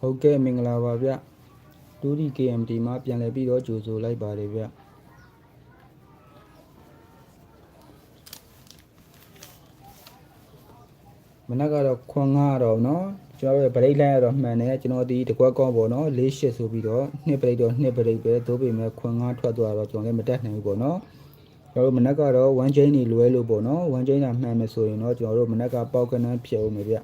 ဟုတ်ကဲ့မင်္ဂလာပါဗျဒူဒီ KMT မှာပြန်လည်ပြီးတော့ကြိုဆိုလိုက်ပါတယ်ဗျမနက်ကတော့ခွန်ငါတော့เนาะကျွန်တော်ရဲ့ဗရိတ်လိုင်းကတော့မှန်တယ်ကျွန်တော်ဒီတကွက်ကောင်းပေါ့เนาะ၄ရှစ်ဆိုပြီးတော့နှစ်ပရိတ်တော့နှစ်ပရိတ်ပဲသို့ပေမဲ့ခွန်ငါထွက်သွားတော့ကျွန်တော်လည်းမတက်နိုင်ဘူးပေါ့เนาะကျွန်တော်တို့မနက်ကတော့1 chain နေလွဲလို့ပေါ့เนาะ1 chain တာမှန်မယ်ဆိုရင်တော့ကျွန်တော်တို့မနက်ကပေါက်ကနန်းဖြစ်အောင်မယ်ဗျ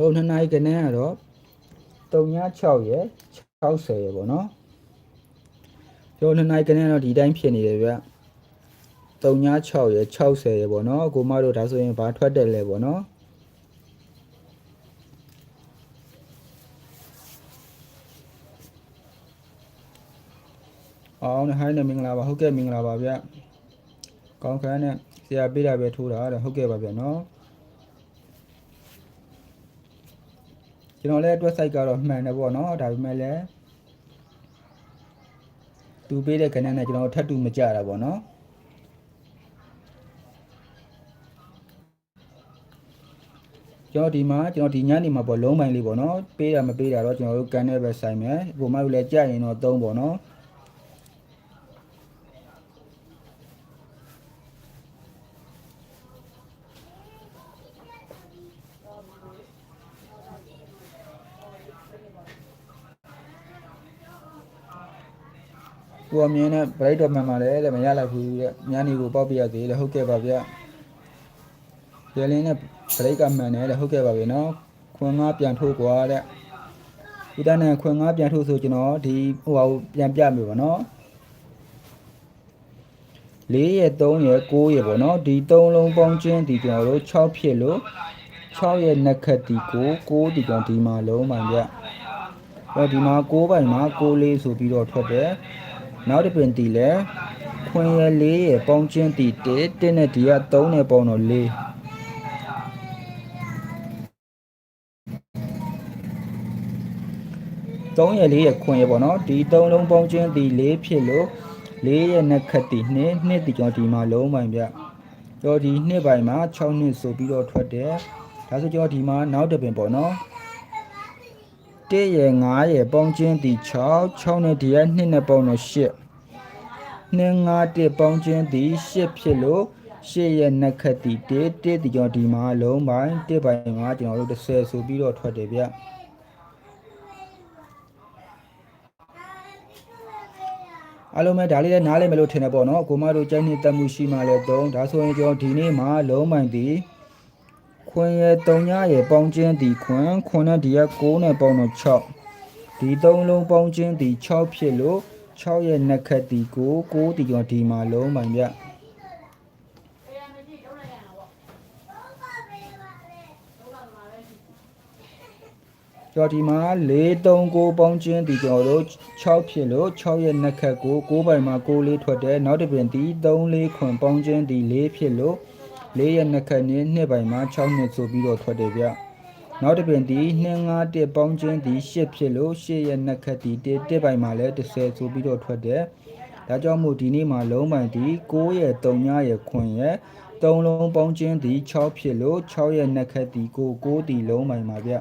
တော်တို့နှစ်နာရီကနေကတော့36ရယ်60ရယ်ပေါ့နော်ကျွန်တော်နှစ်နာရီကနေကတော့ဒီတိုင်းဖြစ်နေတယ်ဗျ36ရယ်60ရယ်ပေါ့နော်ကိုမတို့ဒါဆိုရင်ဘာထွက်တယ်လဲပေါ့နော်အောင်နဲ့ဟိုင်းနဲ့မင်္ဂလာပါဟုတ်ကဲ့မင်္ဂလာပါဗျကောင်းခန်းနဲ့ဆရာပေးတာပဲထိုးတာတဲ့ဟုတ်ကဲ့ပါဗျနော် ကျွန်တော်လည်းအတွက် site ကတော့မှန်တယ်ပေါ့နော်ဒါပေမဲ့လည်းသူပေးတဲ့ခဏနဲ့ကျွန်တော်ထပ်တူမကြတာပေါ့နော်ကျွန်တော်ဒီမှာကျွန်တော်ဒီညနေမှာပေါ့လုံးပိုင်းလေးပေါ့နော်ပေးတာမပေးတာတော့ကျွန်တော်တို့ကန်တဲ့ပဲဆိုင်မယ်ကိုမတို့လည်းကြရင်တော့သုံးပေါ့နော် ကိုအမြင်နဲ့ bright dot မှန်ပါတယ်တဲ့မရလိုက်ဘူးတဲ့ညနေကိုပေါက်ပြရသေးလေဟုတ်ကဲ့ပါဗျရလင်းနဲ့ break ကမှန်တယ်လေဟုတ်ကဲ့ပါဗျနော်ခွန်ငါပြန်ထိုးကွာတဲ့ဒီတန်းနဲ့ခွန်ငါပြန်ထိုးဆိုကျွန်တော်ဒီဟိုဟာကိုပြန်ပြမယ်ပေါ့နော်4ရဲ့3ရဲ့9ရဲ့ပေါ့နော်ဒီ3လုံးပေါင်းချင်းဒီကျွန်တော်တို့6ဖြစ်လို့6ရဲ့နှစ်ခတ်ဒီ9 9ဒီကောင်ဒီမှာလုံးမှန်ဗျအဲ့ဒီမှာ9ပိုင်မှာ9လေးဆိုပြီးတော့ထွက်တယ် နောက်တစ်ပင်ဒီလဲခွင်ရဲ့4ရဲ့ပေါင်းချင်းဒီ1 1နဲ့ဒီက3နဲ့ပေါင်းတော့4 3ရယ်4ရယ်ခွင်ရယ်ပေါ့နော်ဒီ3လုံးပေါင်းချင်းဒီ4ဖြစ်လို့4ရယ်နဲ့ခတ်တီ2နှစ်ဒီကျွန်တော်ဒီမှာလုံးပိုင်ဗျတော့ဒီနှစ်ပိုင်မှာ6နှစ်ဆိုပြီးတော့ထွက်တယ်ဒါဆိုကျွန်တော်ဒီမှာနောက်တစ်ပင်ပေါ့နော် 1ရယ်5ရယ်ပေါင်းချင်းဒီ6 6နဲ့ဒီက2နဲ့ပေါင်းတော့8 2 5 1ပေါင်းချင်းဒီ8ဖြစ်လို့8ရဲ့နှစ်ခတ်တီ1 1ဒီကျွန်တော်ဒီမှာလုံးပိုင်1ပိုင်မှာကျွန်တော်တို့30ဆိုပြီးတော့ထွက်တယ်ဗျအားလုံးပဲဒါလေးလည်းနားလည်မယ်လို့ထင်တယ်ပေါ့နော်ကိုမတို့ကြိုက်နေတတ်မှုရှိမှလည်းသုံးဒါဆိုရင်ကျွန်တော်ဒီနေ့မှာလုံးပိုင်ဒီ ခွင်ရဲ့3ညရဲ့ပေါင်းချင်းဒီခွင်ခွင်နဲ့ဒီက9နဲ့ပေါင်းတော့6ဒီ3လုံးပေါင်းချင်းဒီ6ဖြစ်လို့6ရဲ့နှစ်ခတ်ဒီ9 9ဒီကျွန်တော်ဒီမှာလုံးပိုင်ဗျကျော်ဒီမှာ439ပေါင်းချင်းဒီကျွန်တော်တို့6ဖြစ်လို့6ရဲ့နှစ်ခတ်ကို9ပိုင်မှာ9လေးထွက်တယ်နောက်တစ်ပြင်ဒီ3လေးခွန်ပေါင်းချင်းဒီ4ဖြစ်လို့ 4ရဲ့နှစ်ခတ်နဲ့2ပိုင်မှာ6နှစ်ဆိုပြီးတော့ထွက်တယ်ဗျနောက်တစ်ပြင်ဒီ251ပေါင်းချင်းဒီ8ဖြစ်လို့8ရဲ့နှစ်ခတ်ဒီ1 1ပိုင်မှာလည်း30ဆိုပြီးတော့ထွက်တယ်ဒါကြောင့်မို့ဒီနေ့မှာလုံးပိုင်ဒီ9ရဲ့3ညရဲ့ခွန်ရဲ့3လုံးပေါင်းချင်းဒီ6ဖြစ်လို့6ရဲ့နှစ်ခတ်ဒီ9 9ဒီလုံးပိုင်ပါဗျ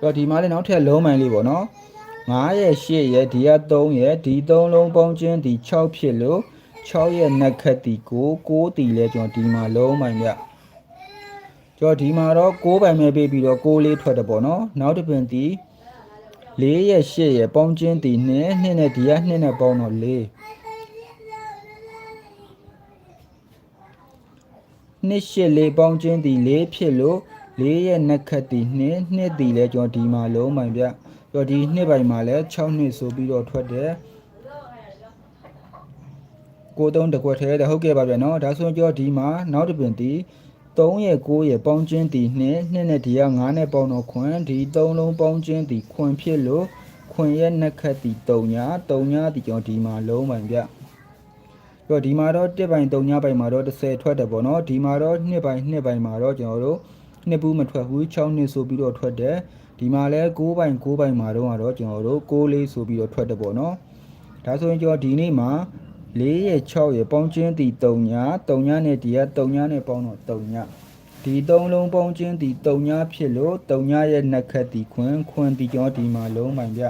တော့ဒီမှာလည်းနောက်ထပ်လုံးမိုင်လေးပေါ့နော်9ရဲ့8ရဲ့ဒီက3ရဲ့ဒီ3လုံးပေါင်းချင်းဒီ6ဖြစ်လို့6ရဲ့နှစ်ခတ်ဒီ9 9တီလဲကျွန်တော်ဒီမှာလုံးမိုင်ပြကျွန်တော်ဒီမှာတော့6ပိုင်ပဲပေးပြီးတော့6လေးထွက်တယ်ပေါ့နော်နောက်တစ်ပင်ဒီ4ရဲ့8ရဲ့ပေါင်းချင်းဒီ2 2နဲ့ဒီက2နဲ့ပေါင်းတော့4နှစ်ရှစ်လေးပေါင်းခြင်းသည်၄ဖြစ်လို့ ၄ရဲ့နက်ခတ်သည်နှစ်နှစ်သည်လည်းကျွန်တော်ဒီမှာလုံးပိုင်ဗျကျွန်တော်ဒီနှစ်ပိုင်မှာလည်း6နှစ်ဆိုပြီးတော့ထွက်တယ်ကိုသုံးတကွက်ထဲတဲ့ဟုတ်ကဲ့ပါဗျနော်ဒါဆိုရင်ကျွန်တော်ဒီမှာနောက်တစ်ပင်ဒီ3ရဲ့9ရဲ့ပေါင်းခြင်းသည်နှစ်နှစ်နဲ့ဒီက9နဲ့ပေါင်းတော့ခွန်ဒီ3လုံးပေါင်းခြင်းသည်ခွန်ဖြစ်လို့ခွန်ရဲ့နက်ခတ်သည်3ညာ3ညာဒီကျွန်တော်ဒီမှာလုံးပိုင်ဗျတော့ဒီမှာတော့1ပိုင်3ညာပိုင်မှာတော့30ထွက်တယ်ပေါ့နော်ဒီမှာတော့2ပိုင်2ပိုင်မှာတော့ကျွန်တော်တို့ နှစ်ဘူးမထွက်ဘူး6နှစ်ဆိုပြီးတော့ထွက်တယ်ဒီမှာလဲ9ပိုင်9ပိုင်မှာတော့ကတော့ကျွန်တော်တို့6လေးဆိုပြီးတော့ထွက်တယ်ပေါ့နော်ဒါဆိုရင်ကျွန်တော်ဒီနေ့မှာ4ရဲ့6ရဲ့ပေါင်းချင်းတီ3ညာ3ညာနဲ့ဒီက3ညာနဲ့ပေါင်းတော့3ညာဒီ3လုံးပေါင်းချင်းတီ3ညာဖြစ်လို့3ညာရဲ့နှစ်ခတ်တီခွင်ခွင်တီကျွန်တော်ဒီမှာလုံးပိုင်ပြ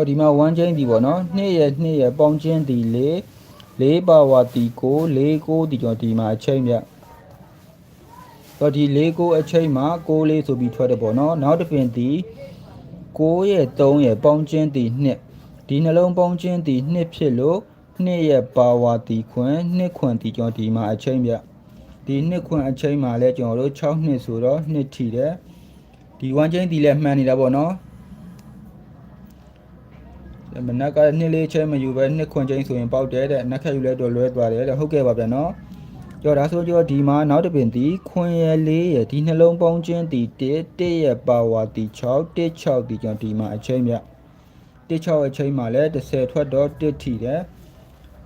တော့ဒီမှာ1 chain ဒီပေါ့နော်2ရဲ့2ရဲ့ပေါင်းချင်းဒီ4 4ပါဝါတီကို4 9ဒီကျွန်တော်ဒီမှာအချိန်ပြတော့ဒီ4 9အချိန်မှာ6လေးဆိုပြီးထွက်တယ်ပေါ့နော်နောက်တစ်ပင်ဒီ6ရဲ့3ရဲ့ပေါင်းချင်းဒီ2ဒီနှလုံးပေါင်းချင်းဒီ2ဖြစ်လို့2ရဲ့ပါဝါတီခွင်2ခွင်ဒီကျွန်တော်ဒီမှာအချိန်ပြဒီ2ခွင်အချိန်မှာလဲကျွန်တော်တို့6နှစ်ဆိုတော့2ထီတယ်ဒီ1 chain ဒီလဲမှန်နေတာပေါ့နော် မနက်ကနှစ်လေးချင်းမယူပဲနှစ်ခွန်ချင်းဆိုရင်ပေါက်တယ်တဲ့နက်ခက်ယူလဲတော့လွဲသွားတယ်တဲ့ဟုတ်ကဲ့ပါဗျာနော်ကြော်ဒါဆိုကြောဒီမှာနောက်တစ်ပင်ဒီခွန်ရယ်လေးရယ်ဒီနှလုံးပေါင်းချင်းဒီ1 1ရဲ့ပါဝါဒီ6 1 6ဒီကြောင့်ဒီမှာအချိန်မြ1 6အချိန်မှာလဲ30ထွက်တော့1ထီတယ်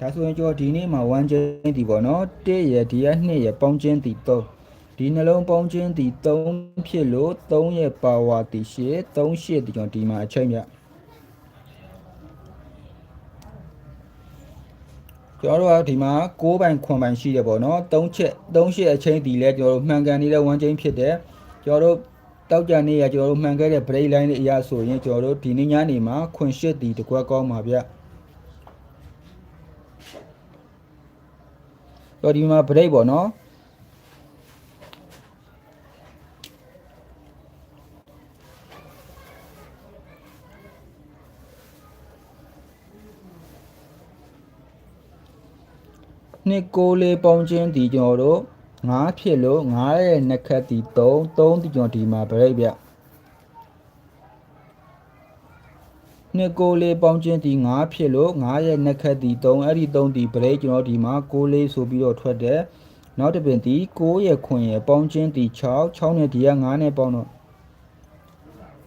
ဒါဆိုရင်ကြောဒီနေ့မှာ1ချင်းဒီပေါ့နော်1ရယ်ဒီက2ရယ်ပေါင်းချင်းဒီ3ဒီနှလုံးပေါင်းချင်းဒီ3ဖြစ်လို့3ရဲ့ပါဝါဒီ8 3 8ဒီကြောင့်ဒီမှာအချိန်မြ ကျွန်တော်တို့ကဒီမှာ6ပိုင်ခွန်ပိုင်ရှိတယ်ပေါ့နော်3ချက်3ချက်အချင်းဒီလဲကျွန်တော်တို့မှန်ကန်နေတဲ့1ချင်းဖြစ်တယ်ကျွန်တော်တို့တောက်ကြနေရကျွန်တော်တို့မှန်ခဲ့တဲ့ break line တွေအရာဆိုရင်ကျွန်တော်တို့ဒီနေ့ညနေမှာခွန်ရှစ်ဒီတကွက်ကောင်းပါဗျတော့ဒီမှာ break ပေါ့နော် နှစ်ကိုလေးပေါင်းချင်းဒီကျွန်တော်တို့9ဖြစ်လို့9ရဲ့နှစ်ခတ်ဒီ3 3ဒီကျွန်တော်ဒီမှာ break ဗျနှစ်ကိုလေးပေါင်းချင်းဒီ9ဖြစ်လို့9ရဲ့နှစ်ခတ်ဒီ3အဲ့ဒီ3ဒီ break ကျွန်တော်ဒီမှာ6လေးဆိုပြီးတော့ထွက်တယ်နောက်တစ်ပင်ဒီ6ရဲ့ခွင်ရဲ့ပေါင်းချင်းဒီ6 6နဲ့ဒီက9နဲ့ပေါင်းတော့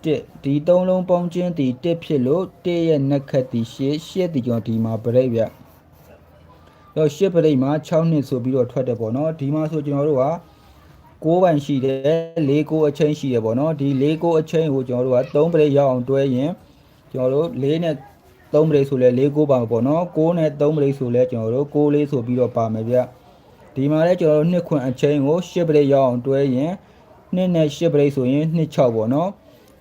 1ဒီ3လုံးပေါင်းချင်းဒီ1ဖြစ်လို့1ရဲ့နှစ်ခတ်ဒီ8 8ဒီကျွန်တော်ဒီမှာ break ဗျ တော့ရှစ်ပရိတ်မှာ6နှစ်ဆိုပြီးတော့ထွက်တယ်ပေါ့နော်ဒီမှာဆိုကျွန်တော်တို့က6ပိုင်ရှိတယ်4 9အချင်းရှိတယ်ပေါ့နော်ဒီ4 9အချင်းကိုကျွန်တော်တို့က3ပရိတ်ရအောင်တွဲရင်ကျွန်တော်တို့4နဲ့3ပရိတ်ဆိုလဲ4 9ပါမှာပေါ့နော်6နဲ့3ပရိတ်ဆိုလဲကျွန်တော်တို့6လေးဆိုပြီးတော့ပါမယ်ဗျဒီမှာလဲကျွန်တော်တို့နှစ်ခွန်အချင်းကို10ပရိတ်ရအောင်တွဲရင်နှစ်နဲ့10ပရိတ်ဆိုရင်နှစ်6ပေါ့နော်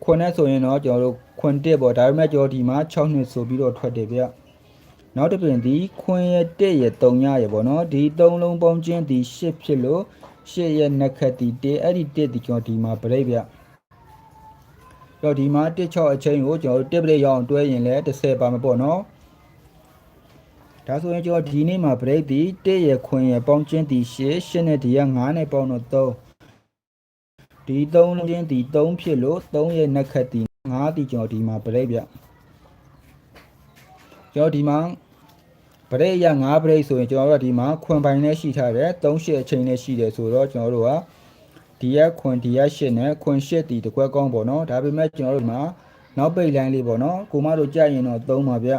ခွန်နဲ့ဆိုရင်တော့ကျွန်တော်တို့ခွန်1ပေါ့ဒါပေမဲ့ကျွန်တော်ဒီမှာ6နှစ်ဆိုပြီးတော့ထွက်တယ်ဗျ နောက်တစ်ပြင်ဒီခွင်ရတက်ရ3ညရပေါ့နော်ဒီ3လုံးပေါင်းချင်းဒီ10ဖြစ်လို့10ရဲ့နှစ်ခတ်ဒီ1အဲ့ဒီ1ဒီကျွန်တော်ဒီမှာပြိတ်ဗျတော့ဒီမှာ16အချင်းကိုကျွန်တော်တက်ပြိတ်ရအောင်တွဲရင်လည်း30ပါမှာပေါ့နော်ဒါဆိုရင်ကျွန်တော်ဒီနေ့မှာပြိတ်ဒီ1ရခွင်ရပေါင်းချင်းဒီ10 10နဲ့ဒီက9နဲ့ပေါင်းတော့3ဒီ3လုံးချင်းဒီ3ဖြစ်လို့3ရဲ့နှစ်ခတ်ဒီ9ဒီကျွန်တော်ဒီမှာပြိတ်ဗျကျွန်တော်ဒီမှာ ပရိတ်ရ9ပရိတ်ဆိုရင်ကျွန်တော်တို့ကဒီမှာခွန်ပိုင်နဲ့ရှိထားတယ်3ရှစ်အချိန်နဲ့ရှိတယ်ဆိုတော့ကျွန်တော်တို့ကဒီရက်ခွန်ဒီရက်ရှစ်နဲ့ခွန်ရှစ်ဒီတကွက်ကောင်းပေါ့နော်ဒါပေမဲ့ကျွန်တော်တို့ဒီမှာနောက်ပိတ်လိုင်းလေးပေါ့နော်ကိုမတို့ကြိုက်ရင်တော့သုံးပါဗျ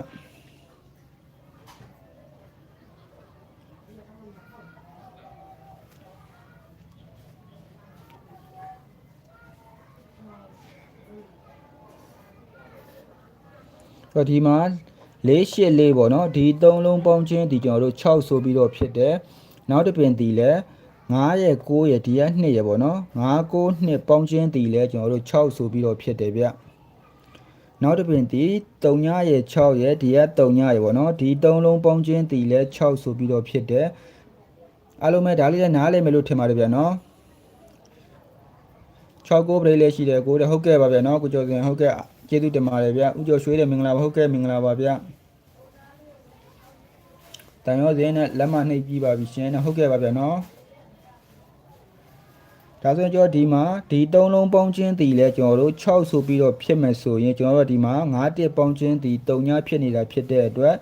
ဆိုတော့ဒီမှာ 484ပေါ့နော်ဒီ3လုံးပေါင်းချင်းဒီကျွန်တော်တို့6ဆိုပြီးတော့ဖြစ်တယ်နောက်တစ်ပင်ဒီလဲ9ရဲ့9ရဲ့ဒီက2ရဲ့ပေါ့နော်9 9 2ပေါင်းချင်းဒီလဲကျွန်တော်တို့6ဆိုပြီးတော့ဖြစ်တယ်ဗျနောက်တစ်ပင်ဒီ3ညရဲ့6ရဲ့ဒီက3ညရဲ့ပေါ့နော်ဒီ3လုံးပေါင်းချင်းဒီလဲ6ဆိုပြီးတော့ဖြစ်တယ်အားလုံးပဲဒါလေးလည်းနားလည်မယ်လို့ထင်ပါတယ်ဗျာနော်6ကိုပရိတ်လေးရှိတယ်ကိုတဲ့ဟုတ်ကဲ့ပါဗျာနော်ကိုကျော်စင်ဟုတ်ကဲ့ကျေးဇူးတင်ပါတယ်ဗျာဦးကျော်ရွှေတဲ့မင်္ဂလာပါဟုတ်ကဲ့မင်္ဂလာပါဗျာ တန်ရောစင်းနဲ့လက်မနှိပ်ပြီးပါပြီရှင်နဲ့ဟုတ်ကဲ့ပါဗျာနော်ဒါဆိုရင်ကျွန်တော်ဒီမှာဒီ၃လုံးပေါင်းချင်းတီလဲကျွန်တော်တို့6ဆိုပြီးတော့ဖြစ်မယ်ဆိုရင်ကျွန်တော်တို့ဒီမှာ9တက်ပေါင်းချင်းတီ3ညဖြစ်နေတာဖြစ်တဲ့အတွက်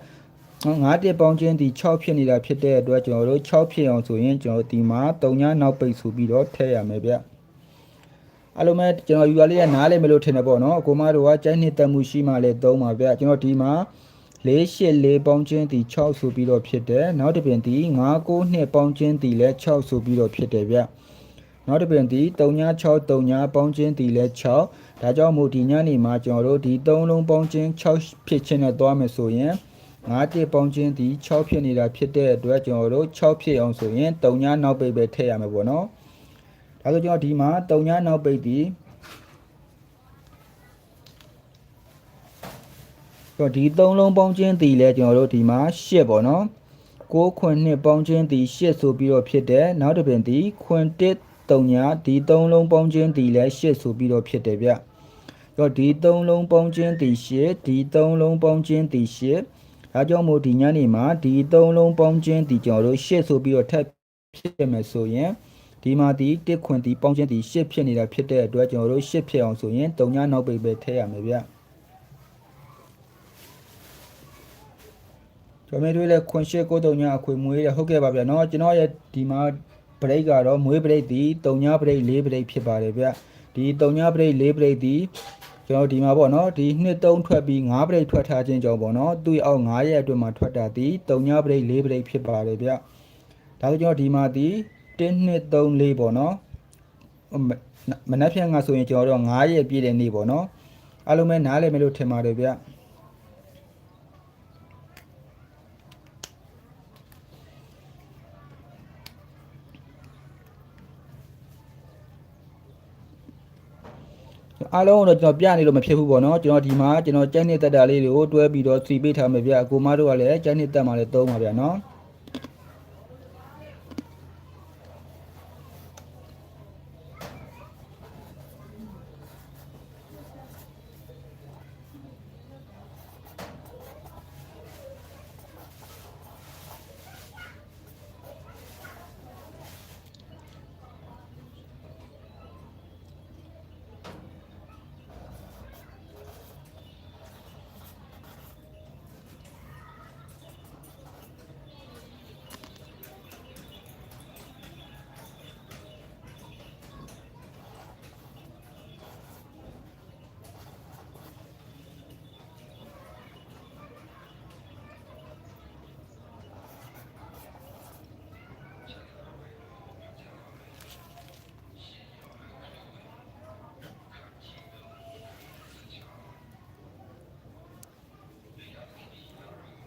9တက်ပေါင်းချင်းတီ6ဖြစ်နေတာဖြစ်တဲ့အတွက်ကျွန်တော်တို့6ဖြစ်အောင်ဆိုရင်ကျွန်တော်တို့ဒီမှာ3ညနောက်ပိတ်ဆိုပြီးတော့ထည့်ရမယ်ဗျအလုံးမဲ့ကျွန်တော်ယူရလေးကနားလဲမလို့ထင်တယ်ပေါ့နော်အကိုမတို့ကကြိုက်နှစ်တက်မှုရှိမှလဲသုံးပါဗျကျွန်တော်ဒီမှာ ၄၈၄ပေါင်းချင်းတီ6ဆိုပြီးတော့ဖြစ်တယ်နောက်တစ်ပြင်တီ9 9နှစ်ပေါင်းချင်းတီလဲ6ဆိုပြီးတော့ဖြစ်တယ်ဗျနောက်တစ်ပြင်တီ363 3ပေါင်းချင်းတီလဲ6ဒါကြောင့်မို့ဒီညနေမှာကျွန်တော်တို့ဒီ3လုံးပေါင်းချင်း6ဖြစ်ချင်းနဲ့သွားမယ်ဆိုရင်9တစ်ပေါင်းချင်းတီ6ဖြစ်နေတာဖြစ်တဲ့အတွက်ကျွန်တော်တို့6ဖြစ်အောင်ဆိုရင်3ညနောက်ပိတ်ပဲထည့်ရမယ်ပေါ့နော်ဒါဆိုကျွန်တော်ဒီမှာ3ညနောက်ပိတ်တီ တော့ဒီ3လုံးပေါင်းချင်းတီလဲကျွန်တော်တို့ဒီမှာ8ပေါ့နော်6ခွန်းနှစ်ပေါင်းချင်းတီ8ဆိုပြီးတော့ဖြစ်တယ်နောက်တစ်ပြင်တီခွန်း1 3ညဒီ3လုံးပေါင်းချင်းတီလဲ8ဆိုပြီးတော့ဖြစ်တယ်ဗျတော့ဒီ3လုံးပေါင်းချင်းတီ8ဒီ3လုံးပေါင်းချင်းတီ8ဒါကြောင့်မို့ဒီညနေမှာဒီ3လုံးပေါင်းချင်းတီကျွန်တော်တို့8ဆိုပြီးတော့ထပ်ဖြစ်မယ်ဆိုရင်ဒီမှာဒီ1ခွန်းတီပေါင်းချင်းတီ8ဖြစ်နေတာဖြစ်တဲ့အတွက်ကျွန်တော်တို့8ဖြစ်အောင်ဆိုရင်3ညနောက်ပိတ်ပဲထည့်ရမယ်ဗျ ကျွန်တော်တို့လည်းခွန်ရှစ်ကိုတုံညာအခွေမွေးရဟုတ်ကဲ့ပါဗျာเนาะကျွန်တော်ရဲ့ဒီမှာဘရိတ်ကတော့မွေးဘရိတ်ဒီတုံညာဘရိတ်၄ဘရိတ်ဖြစ်ပါတယ်ဗျဒီတုံညာဘရိတ်၄ဘရိတ်ဒီကျွန်တော်ဒီမှာပေါ့နော်ဒီနှစ်သုံးထွက်ပြီး၅ဘရိတ်ထွက်ထားခြင်းကြောင့်ပေါ့နော်သူ့အောက်9ရက်အတွင်းမှာထွက်တာဒီတုံညာဘရိတ်၄ဘရိတ်ဖြစ်ပါတယ်ဗျဒါဆိုကျွန်တော်ဒီမှာဒီ1နှစ်3 4ပေါ့နော်မနက်ဖြန်ကဆိုရင်ကျွန်တော်တို့9ရက်ပြည့်တဲ့နေ့ပေါ့နော်အားလုံးပဲနားလည်မယ်လို့ထင်ပါတယ်ဗျ အားလုံးတော့ကျွန်တော်ပြနေလို့မဖြစ်ဘူးပေါ့နော်ကျွန်တော်ဒီမှာကျွန်တော်ကြိုက်နေတက်တာလေးတွေကိုတွဲပြီးတော့စီပေးထားမယ်ဗျအကိုမတို့ကလည်းကြိုက်နေတက်မှာလည်းသုံးပါဗျနော်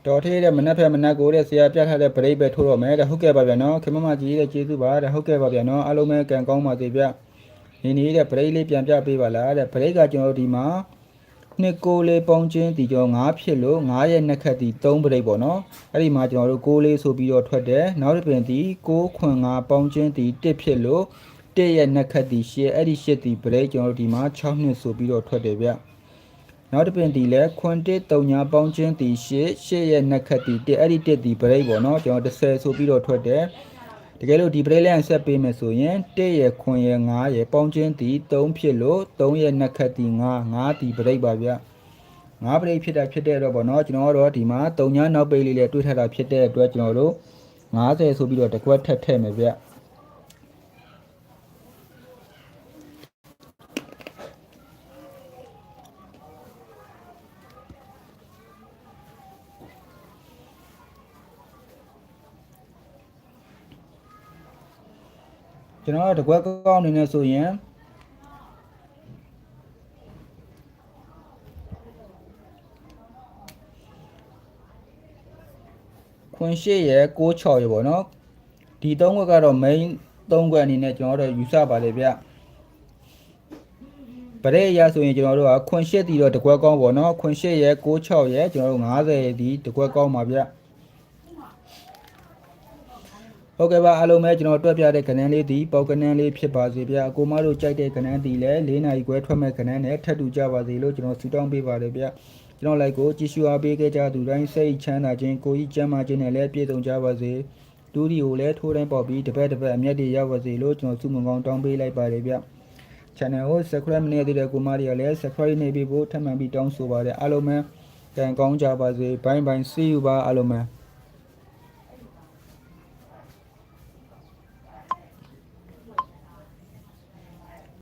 တော်သေးတဲ့မနက်ဖက်မနက်ကိုတဲ့ဆရာပြထားတဲ့ပရိတ်ပဲထိုးတော့မယ်တဲ့ဟုတ်ကဲ့ပါဗျာနော်ခင်မမကြီးတဲ့ကျေးဇူးပါတဲ့ဟုတ်ကဲ့ပါဗျာနော်အားလုံးပဲကံကောင်းပါစေဗျနေနေတဲ့ပရိတ်လေးပြန်ပြပေးပါလားတဲ့ပရိတ်ကကျွန်တော်တို့ဒီမှာနှစ်ကိုလေးပေါင်းချင်းဒီကျော်9ဖြစ်လို့9ရဲ့နှစ်ခက်ဒီ3ပရိတ်ပေါ့နော်အဲ့ဒီမှာကျွန်တော်တို့6လေးဆိုပြီးတော့ထွက်တယ်နောက်တစ်ပြင်ဒီ6ခွန်9ပေါင်းချင်းဒီ1ဖြစ်လို့1ရဲ့နှစ်ခက်ဒီ10အဲ့ဒီ10ဒီပရိတ်ကျွန်တော်တို့ဒီမှာ6နှစ်ဆိုပြီးတော့ထွက်တယ်ဗျ နောက်တစ်ပင်ဒီလဲခွန်တစ်တုံညာပေါင်းချင်းတီရှစ်ရှစ်ရဲ့နှက်ခတ်တီတစ်အဲ့ဒီတစ်ဒီဘရိတ်ပေါ့နော်ကျွန်တော်30ဆိုပြီးတော့ထွက်တယ်တကယ်လို့ဒီဘရိတ်လေးဆက်ပေးမယ်ဆိုရင်တစ်ရဲ့ခွန်ရဲ့9ရဲ့ပေါင်းချင်းတီ3ဖြစ်လို့3ရဲ့နှက်ခတ်တီ9 9တီဘရိတ်ပါဗျ9ဘရိတ်ဖြစ်တာဖြစ်တဲ့တော့ပေါ့နော်ကျွန်တော်တို့ဒီမှာတုံညာနောက်ပိတ်လေးလေးတွေးထားတာဖြစ်တဲ့အတွက်ကျွန်တော်တို့90ဆိုပြီးတော့တကွက်ထက်ထည့်မယ်ဗျ ကျွန်တော်ကတကွက်ကောင်းအနေနဲ့ဆိုရင်ခွန်ရှိရဲ့6 6ရပေါ့နော်ဒီ၃ခွက်ကတော့ main ၃ခွက်အနေနဲ့ကျွန်တော်တို့ယူဆပါလေဗျပရိအရာဆိုရင်ကျွန်တော်တို့ကခွန်ရှစ်တီတော့တကွက်ကောင်းပေါ့နော်ခွန်ရှစ်ရဲ့6 6ရဲ့ကျွန်တော်တို့90ဒီတကွက်ကောင်းပါဗျ ဟုတ်ကဲ့ပါအားလုံးပဲကျွန်တော်တွက်ပြတဲ့ကဏ္ဍလေးဒီပေါက်ကဏ္ဍလေးဖြစ်ပါစေဗျာအကိုမတို့ကြိုက်တဲ့ကဏ္ဍဒီလည်း၄နာရီခွဲထွက်မဲ့ကဏ္ဍနဲ့ထပ်တူကြပါစေလို့ကျွန်တော်ဆုတောင်းပေးပါတယ်ဗျာကျွန်တော်လိုက်ကိုကြည့်ရှုအားပေးခဲ့ကြသူတိုင်းစိတ်ချမ်းသာခြင်းကိုယ်ကြီးကျန်းမာခြင်းနဲ့လည်းပြည့်စုံကြပါစေဒူဒီကိုလည်းထိုးတိုင်းပေါက်ပြီးတစ်ပတ်တစ်ပတ်အမျက်တွေရောက်ပါစေလို့ကျွန်တော်ဆုမွန်ကောင်းတောင်းပေးလိုက်ပါတယ်ဗျာ channel ကို subscribe မနေသေးတဲ့ကိုမတွေကလည်း subscribe နေပြီးဖို့ထပ်မံပြီးတောင်းဆိုပါတယ်အားလုံးပဲကံကောင်းကြပါစေဘိုင်းဘိုင်း see you ပါအားလုံးပဲ